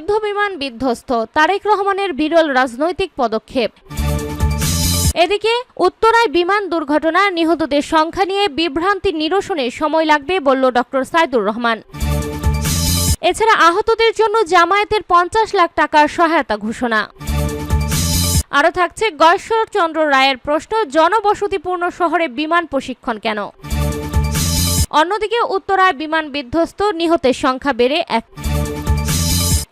যুদ্ধ বিমান বিধ্বস্ত। তারেক রহমানের বিরল রাজনৈতিক পদক্ষেপ। এদিকে, উত্তরায় বিমান দুর্ঘটনা নিহতদের সংখ্যা নিয়ে বিভ্রান্তি নিরসনে সময় লাগবে বলল ডক্টর সাইদুর রহমান। এছাড়া আহতদের জন্য জামায়াতের পঞ্চাশ লাখ টাকার সহায়তা ঘোষণা। আরও থাকছে গশ্বর চন্দ্র রায়ের প্রশ্ন, জনবসতিপূর্ণ শহরে বিমান প্রশিক্ষণ কেন? অন্যদিকে, উত্তরায় বিমান বিধ্বস্ত, নিহতের সংখ্যা বেড়ে এক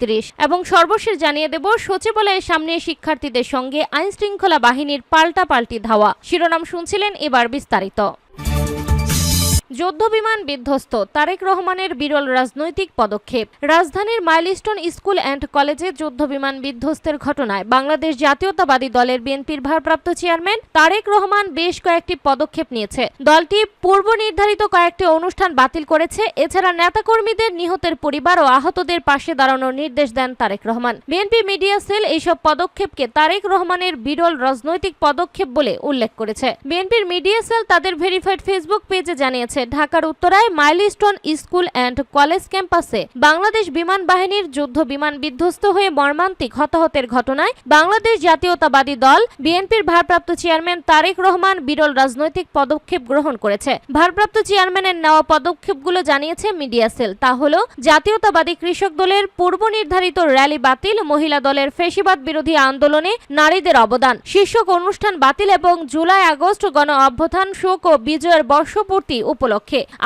ত্রিশ এবং সর্বশেষ জানিয়ে দেব, সচিবালয়ের সামনে শিক্ষার্থীদের সঙ্গে আইনশৃঙ্খলা বাহিনীর পাল্টাপাল্টি ধাওয়া। শিরোনাম শুনছিলেন এবার বিস্তারিত। যুদ্ধ বিমান বিধ্বস্ত। তারেক রহমানের বিরল রাজনৈতিক পদক্ষেপ। রাজধানীর মাইলস্টোন স্কুল অ্যান্ড কলেজে যুদ্ধ বিমান বিধ্বস্তের ঘটনায় বাংলাদেশ জাতীয়তাবাদী দলের বিএনপির ভারপ্রাপ্ত চেয়ারম্যান তারেক রহমান বেশ কয়েকটি পদক্ষেপ নিয়েছে। দলটি পূর্ব নির্ধারিত কয়েকটি অনুষ্ঠান বাতিল করেছে। এছাড়া নেতাকর্মীদের, নিহতের পরিবার ও আহতদের পাশে দাঁড়ানোর নির্দেশ দেন Tarique Rahman. BNP media cell এইসব পদক্ষেপকে তারেক রহমানের বিরল রাজনৈতিক পদক্ষেপ বলে উল্লেখ করেছে। বিএনপির মিডিয়া সেল তাদের ভেরিফাইড ফেসবুক পেজে জানিয়েছে ঢাকার উত্তরায় মাইলস্টোন স্কুল অ্যান্ড কলেজ ক্যাম্পাসে বাংলাদেশ বিমান বাহিনীর যুদ্ধ বিমান বিধ্বস্ত হয়ে মর্মান্তিক হতাহতের ঘটনায় বাংলাদেশ জাতীয়তাবাদী দল, বিএনপির ভারপ্রাপ্ত চেয়ারম্যান তারেক রহমান বিরল রাজনৈতিক পদক্ষেপ গ্রহণ করেছে। ভারপ্রাপ্ত চেয়ারম্যানের নেওয়া পদক্ষেপগুলো জানিয়েছে মিডিয়া সেল। তা হল, জাতীয়তাবাদী কৃষক দলের পূর্ব নির্ধারিত র্যালি বাতিল, মহিলা দলের ফেসিবাদ বিরোধী আন্দোলনে নারীদের অবদান। শীর্ষক অনুষ্ঠান বাতিল এবং জুলাই আগস্ট গণ অভ্যুত্থান শোক ও বিজয়ের বর্ষপূর্তি উপলক্ষে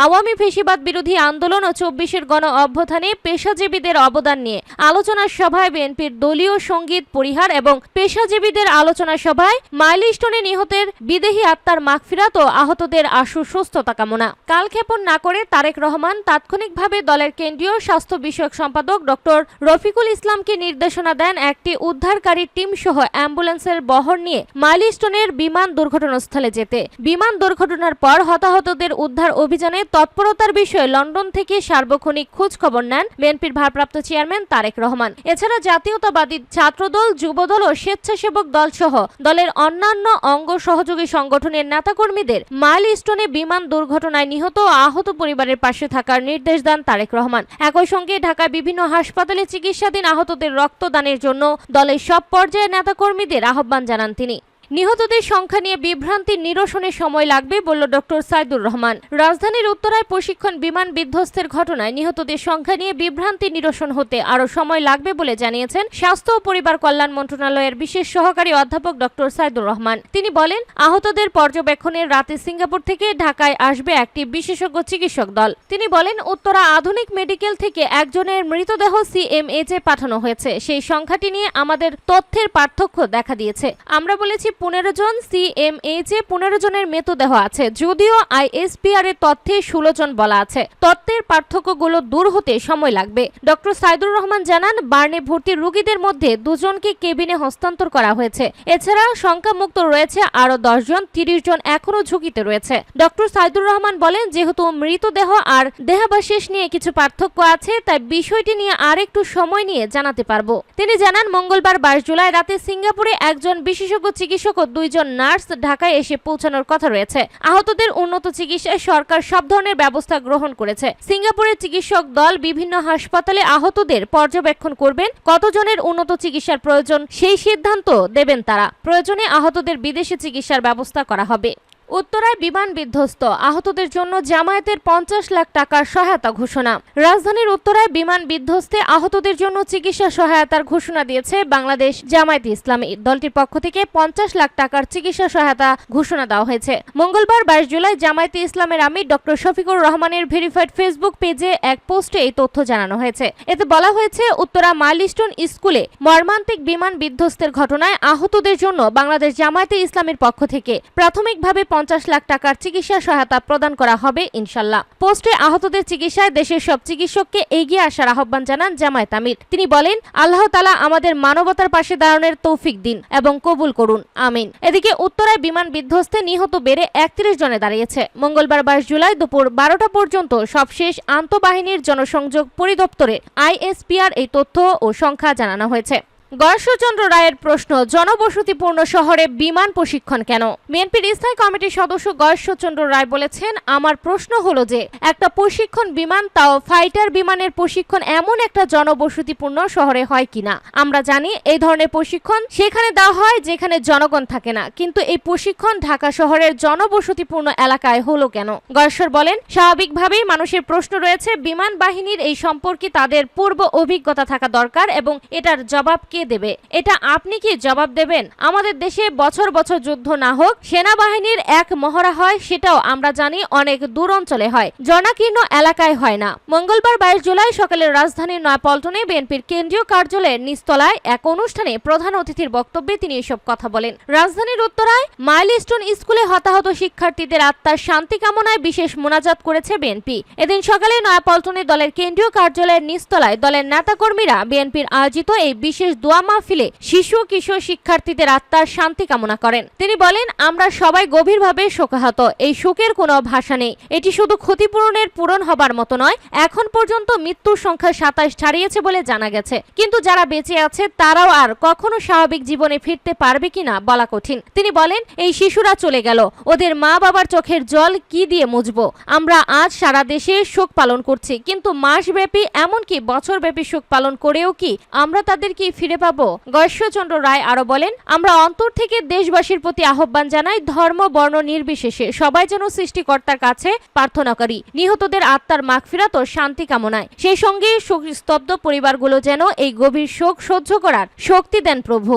আওয়ামী ফেসিবাদ বিরোধী আন্দোলন ও চব্বিশের গণ অভ্যুত্থানে পেশাজীবীদের অবদান নিয়ে আলোচনা সভায় বিএনপির দলীয় সংগীত পরিহার এবং পেশাজীবীদের আলোচনা সভায় মাইলস্টোনে নিহতের বিদেহী আত্মার মাগফিরাত ও আহতদের আশু সুস্থতা কামনা কালক্ষেপণ না করে তারেক রহমান তাৎক্ষণিকভাবে দলের কেন্দ্রীয় স্বাস্থ্য বিষয়ক সম্পাদক ডক্টর রফিকুল ইসলামকে নির্দেশনা দেন একটি উদ্ধারকারী টিম সহ অ্যাম্বুলেন্সের বহর নিয়ে মাইলস্টোনের বিমান দুর্ঘটনাস্থলে যেতে। বিমান দুর্ঘটনার পর হতাহতদের উদ্ধার অভিযানে তৎপরতার বিষয়ে লন্ডন থেকে সার্বক্ষণিক খোঁজ খবর নেন বিএনপির ভারপ্রাপ্ত চেয়ারম্যান তারেক রহমান। এছাড়া জাতীয়তাবাদী ছাত্রদল, যুবদল ও স্বেচ্ছাসেবক দল সহ দলের অন্যান্য অঙ্গ সহযোগী সংগঠনের নেতাকর্মীদের মাইল স্টোনে বিমান দুর্ঘটনায় নিহত ও আহত পরিবারের পাশে থাকার নির্দেশ দেন তারেক রহমান। একই সঙ্গে ঢাকার বিভিন্ন হাসপাতালে চিকিৎসাধীন আহতদের রক্তদানের জন্য দলের সব পর্যায়ের নেতাকর্মীদের আহ্বান জানান তিনি। নিহতদের সংখ্যা নিয়ে বিভ্রান্তি নিরসনে সময় লাগবে, বলল ডক্টর সাইদুর রহমান। রাজধানীর উত্তরায় প্রশিক্ষণ বিমান বিধ্বস্তের ঘটনায় নিহতদের সংখ্যা নিয়ে বিভ্রান্তি নিরসন হতে আরও সময় লাগবে বলে জানিয়েছেন স্বাস্থ্য ও পরিবার কল্যাণ মন্ত্রণালয়ের বিশেষ সহকারী অধ্যাপক ডক্টর সাইদুর রহমান। তিনি বলেন, আহতদের পর্যবেক্ষণের রাতে সিঙ্গাপুর থেকে ঢাকায় আসবে একটি বিশেষজ্ঞ চিকিৎসক দল। তিনি বলেন, উত্তরা আধুনিক মেডিকেল থেকে একজনের মৃতদেহ সিএমএচে পাঠানো হয়েছে। সেই সংখ্যাটি নিয়ে আমাদের তথ্যের পার্থক্য দেখা দিয়েছে। আমরা বলেছি পনেরো জন সিএমএইচ পনেরো জনের মৃতদেহ আছে। যদিও আইএসপিআর এর তথ্যে ষোলো জন বলা আছে। তথ্যের পার্থক্যগুলো দূর হতে সময় লাগবে। ডক্টর সাইদুর রহমান জানান, বার্নে ভর্তি রোগীদের মধ্যে দুজনকে কেবিনে হস্তান্তর করা হয়েছে। এছাড়া সংখ্যামুক্ত রয়েছে আরও জন, তিরিশ জন এখনও ঝুঁকিতে রয়েছে। ডক্টর সাইদুর রহমান বলেন, যেহেতু মৃতদেহ আর দেহাবশেষ নিয়ে কিছু পার্থক্য আছে, তাই বিষয়টি নিয়ে আর একটু সময় নিয়ে জানাতে পারব। তিনি জানান, মঙ্গলবার বাইশ জুলাই রাতে সিঙ্গাপুরে একজন বিশেষজ্ঞ চিকিৎসক ও দুইজন নার্স ঢাকায় এসে পৌঁছানোর কথা রয়েছে। আহতদের উন্নত চিকিৎসায় সরকার সব ধরনের ব্যবস্থা গ্রহণ করেছে। সিঙ্গাপুরের চিকিৎসক দল বিভিন্ন হাসপাতালে আহতদের পর্যবেক্ষণ করবেন, কতজনের উন্নত চিকিৎসার প্রয়োজন সেই সিদ্ধান্ত দেবেন তারা। প্রয়োজনে আহতদের বিদেশে চিকিৎসার ব্যবস্থা করা হবে। উত্তরায় বিমান বিধ্বস্ত। আহতদের জন্য জামায়াতের পঞ্চাশ লাখ টাকার সহায়তা ঘোষণা। রাজধানীর উত্তরায় বিমান বিধ্বস্তে আহতদের জন্য চিকিৎসা সহায়তার ঘোষণা দিয়েছে বাংলাদেশ জামায়াতে ইসলামী। দলটির পক্ষ থেকে পঞ্চাশ লাখ টাকার চিকিৎসা সহায়তা ঘোষণা দেওয়া হয়েছে। মঙ্গলবার বাইশ জুলাই জামায়াতে ইসলামের আমির ডক্টর শফিকুর রহমানের ভেরিফাইড ফেসবুক পেজে এক পোস্টে এই তথ্য জানানো হয়েছে। এতে বলা হয়েছে, উত্তরা মাইলস্টোন স্কুলে মর্মান্তিক বিমান বিধ্বস্তের ঘটনায় আহতদের জন্য বাংলাদেশ জামায়াতে ইসলামের পক্ষ থেকে প্রাথমিকভাবে পঞ্চাশ লাখ টাকার চিকিৎসা সহায়তা প্রদান করা হবে, ইনশাল্লাহ। পোস্টে আহতদের চিকিৎসায় দেশের সব চিকিৎসককে এগিয়ে আসার আহ্বান জানান জামায়াত আমির। তিনি বলেন, আল্লাহ তালা আমাদের মানবতার পাশে দাঁড়ানোর তৌফিক দিন এবং কবুল করুন, আমিন। এদিকে উত্তরায় বিমান বিধ্বস্তে নিহত বেড়ে একত্রিশ জনে দাঁড়িয়েছে। মঙ্গলবার বাইশ জুলাই দুপুর বারোটা পর্যন্ত সবশেষ আন্তঃবাহিনীর জনসংযোগ পরিদপ্তরে আইএসপিআর এই তথ্য ও সংখ্যা জানানো হয়েছে। গর্ষচন্দ্র রায়ের প্রশ্ন, জনবসতিপূর্ণ শহরে বিমান প্রশিক্ষণ কেন? বিএনপির স্থায়ী কমিটির সদস্য গর্ষচন্দ্র রায় বলেছেন, আমার প্রশ্ন হলো যে, একটা প্রশিক্ষণ বিমান, তাও ফাইটার বিমানের প্রশিক্ষণ এমন একটা জনবসতিপূর্ণ শহরে হয় কিনা? আমরা জানি এই ধরনের প্রশিক্ষণ সেখানে দেওয়া হয় যেখানে জনগণ থাকে না, কিন্তু এই প্রশিক্ষণ ঢাকা শহরের জনবসতিপূর্ণ এলাকায় হলো কেন? গর্ষর বলেন, স্বাভাবিকভাবেই মানুষের প্রশ্ন রয়েছে, বিমান বাহিনীর এই সম্পর্কে তাদের পূর্ব অভিজ্ঞতা থাকা দরকার এবং এটার জবাব কে দেবে। এটা আপনি কি জবাব দেবেন? আমাদের দেশে বছর বছর যুদ্ধ না হোক, সেনাবাহিনীর এক মহড়া হয়, সেটাও আমরা জানি অনেক দূর অঞ্চলে হয়, জনাকীর্ণ এলাকায় হয় না। মঙ্গলবার বাইশ জুলাই সকালে রাজধানীর নয়াপল্টনে বিএনপির কেন্দ্রীয় কার্যালয়ের নিচতলায় এক অনুষ্ঠানে প্রধান অতিথির বক্তব্যে তিনি এসব কথা বলেন। রাজধানীর উত্তরায় মাইলস্টোন স্কুলে হতাহত শিক্ষার্থীদের আত্মার শান্তি কামনায় বিশেষ মোনাজাত করেছে বিএনপি। এদিন সকালে নয়াপল্টনে দলের কেন্দ্রীয় কার্যালয়ের নিচতলায় দলের নেতাকর্মীরা বিএনপির আয়োজিত এই বিশেষ দোয়া মাহফিলে শিশু কিশোর শিক্ষার্থীদের আত্মার শান্তি কামনা করেন। তিনি বলেন, আমরা সবাই গভীরভাবে শোকাহত। এই শোকের কোনো ভাষা নেই। এটি শুধু ক্ষতিপূরণের পূরণ হবার মতো নয়, এখন পর্যন্ত মৃত্যুর সংখ্যা সাতাশ ছাড়িয়েছে বলে জানা গেছে। কিন্তু যারা বেঁচে আছে, তারাও আর কখনো স্বাভাবিক জীবনে ফিরতে পারবে কিনা বলা কঠিন। তিনি বলেন, এই শিশুরা চলে গেল। ওদের মা বাবার চোখের জল কি দিয়ে মুছবো? আমরা আজ সারা দেশে শোক পালন করছি। কিন্তু মাসব্যাপী এমনকি বছরব্যাপী শোক পালন করেও কি আমরা তাদের কি ফিরে পাবো। গর্ষচন্দ্র রায় আরও বলেন, আমরা অন্তর থেকে দেশবাসীর প্রতি আহ্বান জানাই, ধর্ম, বর্ণ নির্বিশেষে সবাই যেন সৃষ্টিকর্তার কাছে প্রার্থনা করি নিহতদের আত্মার মাগফিরাত ও শান্তি কামনায়। সেই সঙ্গে শোক স্তব্ধ পরিবারগুলো যেন এই গভীর শোক সহ্য করার শক্তি দেন প্রভু।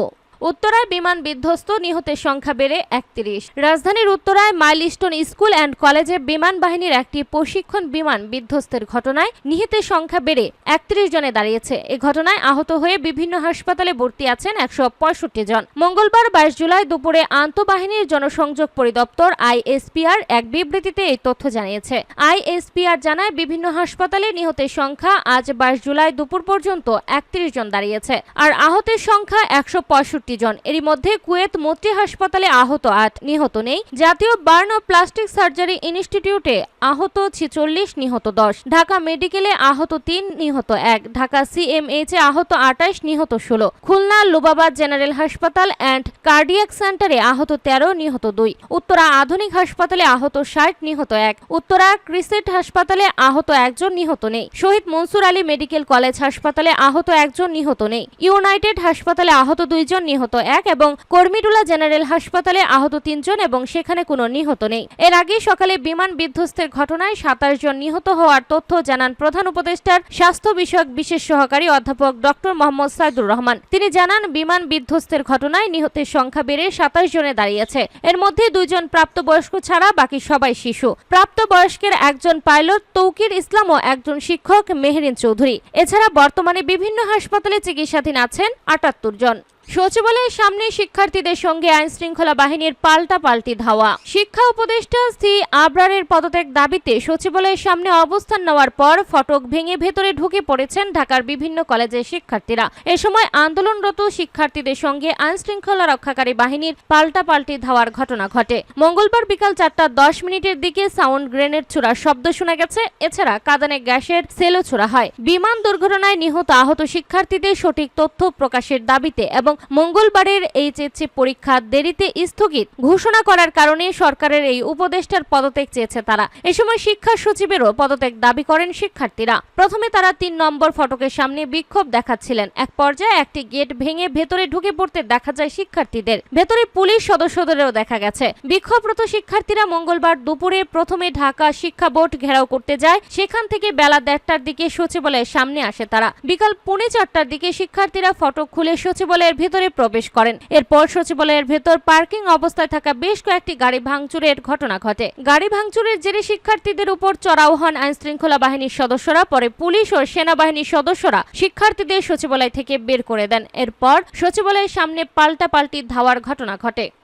উত্তরায় বিমান বিধ্বস্ত, নিহতের সংখ্যা বেড়ে একত্রিশ। রাজধানীর উত্তরায় মাইলস্টোন স্কুল অ্যান্ড কলেজে বিমান বাহিনীর একটি প্রশিক্ষণ বিমান বিধ্বস্তের ঘটনায় নিহতের সংখ্যা বেড়ে একত্রিশ জনে দাঁড়িয়েছে। এ ঘটনায় আহত হয়ে বিভিন্ন হাসপাতালে ভর্তি আছেন একশো পঁয়ষট্টি জন। মঙ্গলবার বাইশ জুলাই দুপুরে আন্তঃবাহিনীর জনসংযোগ পরিদপ্তর আইএসপিআর এক বিবৃতিতে এই তথ্য জানিয়েছে। আইএসপিআর জানায়, বিভিন্ন হাসপাতালে নিহতের সংখ্যা আজ বাইশ জুলাই দুপুর পর্যন্ত একত্রিশ জন দাঁড়িয়েছে, আর আহতের সংখ্যা একশো পঁয়ষট্টি জন এরই মধ্যে কুয়েত মৈত্রী হাসপাতালে আহত আট নিহত নেই। জাতীয় বার্ন ও প্লাস্টিক সার্জারি ইনস্টিটিউটে আহত ছিচল্লিশ, নিহত দশ। ঢাকা মেডিকেলে আহত তিন, নিহত এক। ঢাকা সিএমএইচ এ আহত আটাইশ, নিহত ষোলো। খুলনা লুবাবাদ জেনারেল হাসপাতাল অ্যান্ড কার্ডিয়াক সেন্টারে আহত তেরো, নিহত দুই। উত্তরা আধুনিক হাসপাতালে আহত ষাট, নিহত এক। উত্তরা ক্রিসেট হাসপাতালে আহত একজন নিহত নেই। শহীদ মনসুর আলী মেডিকেল কলেজ হাসপাতালে আহত একজন নিহত নেই। ইউনাইটেড হাসপাতালে আহত দুইজন নিহত এক এবং কর্মীটুলা জেনারেল হাসপাতালে আহত তিনজন এবং সেখানে কোনো নিহত নেই। এর আগে সকালে বিমান বিধ্বস্তের ঘটনায় সাতাশ জন নিহত হওয়ার তথ্য জানান প্রধান উপদেষ্টার স্বাস্থ্য বিষয়ক বিশেষ সহকারী অধ্যাপক ডক্টর মোহাম্মদ সাইদুর রহমান। তিনি জানান, বিমান বিধ্বস্তের ঘটনায় নিহতের সংখ্যা বেড়ে সাতাশ জনে দাঁড়িয়েছে। এর মধ্যে দুইজন প্রাপ্তবয়স্ক ছাড়া বাকি সবাই শিশু। প্রাপ্তবয়স্কের একজন পাইলট তৌকির ইসলাম ও একজন শিক্ষক মেহরিন চৌধুরী। এছাড়া বর্তমানে বিভিন্ন হাসপাতালে চিকিৎসাধীন আছেন আটাত্তর জন। সচিবালয়ের সামনে শিক্ষার্থীদের সঙ্গে আইন শৃঙ্খলা বাহিনীর পাল্টা পাল্টি ধাওয়া। শিক্ষা উপদেষ্টা সি আবরারের পদত্যাগ দাবিতে সচিবালয়ের সামনে অবস্থান নেওয়ার পর ফটক ভেঙে ভেতরে ঢুকে পড়েছেন ঢাকার বিভিন্ন কলেজের শিক্ষার্থীরা। এ সময় আন্দোলনরত শিক্ষার্থীদের সঙ্গে আইন শৃঙ্খলা রক্ষাকারী বাহিনীর পাল্টা পাল্টি ধাওয়ার ঘটনা ঘটে। মঙ্গলবার বিকাল চারটা দশ মিনিটের দিকে সাউন্ড গ্রেনেড ছোড়ার শব্দ শোনা গেছে। এছাড়া কাদানে গ্যাসের সেলও ছোড়া হয়। বিমান দুর্ঘটনায় নিহত আহত শিক্ষার্থীদের সঠিক তথ্য প্রকাশের দাবিতে এবং মঙ্গলবারের এইচএসসি পরীক্ষা দেরিতে স্থগিত ঘোষণা করার কারণে সরকারের এই উপদেষ্টার পদত্যাগ চেয়েছে তারা। এ সময় শিক্ষা সচিবেরও পদত্যাগ দাবি করেন শিক্ষার্থীরা। প্রথমে তারা তিন নম্বর ফটকের সামনে বিক্ষোভ দেখাচ্ছিলেন। এক পর্যায়ে একটি গেট ভেঙে ভেতরে ঢুকে পড়তে দেখা যায় শিক্ষার্থীদের। ভেতরে পুলিশ সদস্যদেরও দেখা গেছে। বিক্ষোভরত শিক্ষার্থীরা মঙ্গলবার দুপুরে প্রথমে ঢাকা শিক্ষা বোর্ড ঘেরাও করতে যায়। সেখান থেকে বেলা দেড়টার দিকে সচিবালয়ের সামনে আসে তারা। বিকাল পৌনে চারটার দিকে শিক্ষার্থীরা ফটক খুলে সচিবালয়ের ভেতরে প্রবেশ করেন। এরপর সচিবালয়ের ভেতর পার্কিং অবস্থায় থাকা বেশ কয়েকটি গাড়ি ভাঙচুরের ঘটনা ঘটে। গাড়ি ভাঙচুরের জেরে শিক্ষার্থীদের উপর চড়াও হন আইন শৃঙ্খলা বাহিনীর সদস্যরা, পরে পুলিশ ও সেনাবাহিনীর সদস্যরা শিক্ষার্থীদের সচিবালয় থেকে বের করে দেন। এরপর সচিবালয়ের সামনে পাল্টা পাল্টি ধাওয়ার ঘটনা ঘটে।